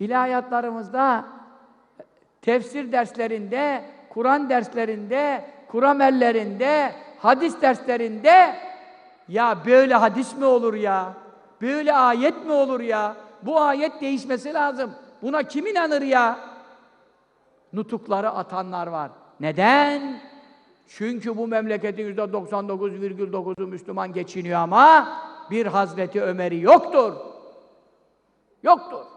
İlahiyatlarımızda, tefsir derslerinde, Kur'an derslerinde, kuramellerinde, hadis derslerinde ya böyle hadis mi olur ya? Böyle ayet mi olur ya? Bu ayet değişmesi lazım. Buna kim inanır ya? Nutukları atanlar var. Neden? Çünkü bu memleketin yüzde 99,9'u Müslüman geçiniyor ama bir Hazreti Ömer'i yoktur. Yoktur.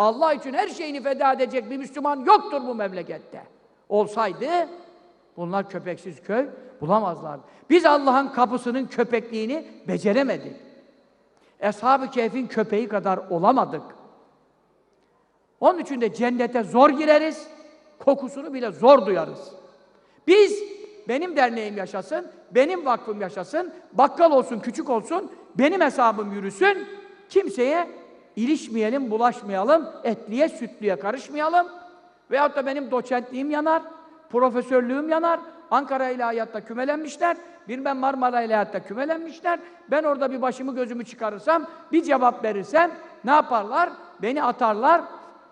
Allah için her şeyini feda edecek bir Müslüman yoktur bu memlekette. Olsaydı bunlar köpeksiz köy bulamazlardı. Biz Allah'ın kapısının köpekliğini beceremedik. Eshab-ı Kehf'in köpeği kadar olamadık. Onun için de cennete zor gireriz, kokusunu bile zor duyarız. Biz, benim derneğim yaşasın, benim vakfım yaşasın, bakkal olsun, küçük olsun, benim hesabım yürüsün, kimseye ilişmeyelim, bulaşmayalım, etliye, sütlüye karışmayalım. Veyahut da benim doçentliğim yanar, profesörlüğüm yanar, Ankara İlahiyat'ta kümelenmişler, bilmem Marmara İlahiyat'ta kümelenmişler. Ben orada bir başımı gözümü çıkarırsam, bir cevap verirsem ne yaparlar? Beni atarlar,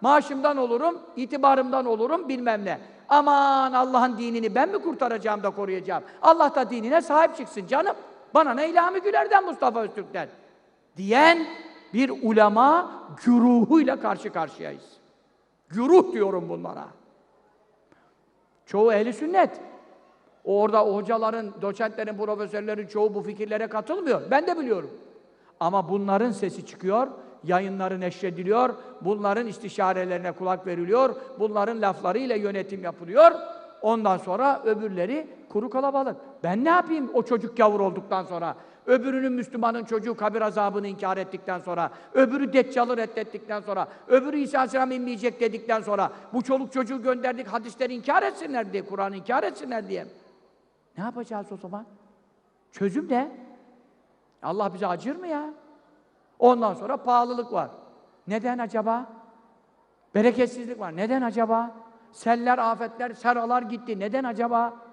maaşımdan olurum, itibarımdan olurum bilmem ne. Aman Allah'ın dinini ben mi kurtaracağım da koruyacağım? Allah da dinine sahip çıksın canım. Bana ne İlhami Güler'den Mustafa Öztürk'ten diyen bir ulema güruhuyla karşı karşıyayız. Güruh diyorum bunlara. Çoğu ehli sünnet. Orada hocaların, doçentlerin, profesörlerin çoğu bu fikirlere katılmıyor. Ben de biliyorum. Ama bunların sesi çıkıyor, yayınları neşrediliyor, bunların istişarelerine kulak veriliyor, bunların laflarıyla yönetim yapılıyor. Ondan sonra öbürleri kuru kalabalık. Ben ne yapayım o çocuk gavur olduktan sonra? Öbürünün Müslümanın çocuğu kabir azabını inkar ettikten sonra, öbürü Deccal'ı reddettikten sonra, öbürü İsa Aleyhisselam inmeyecek dedikten sonra, bu çoluk çocuğu gönderdik hadisleri inkar etsinler diye, Kur'an'ı inkar etsinler diye. Ne yapacağız o zaman? Çözüm ne? Allah bize acır mı ya? Ondan sonra pahalılık var. Neden acaba? Bereketsizlik var. Neden acaba? Seller, afetler, seralar gitti. Neden acaba?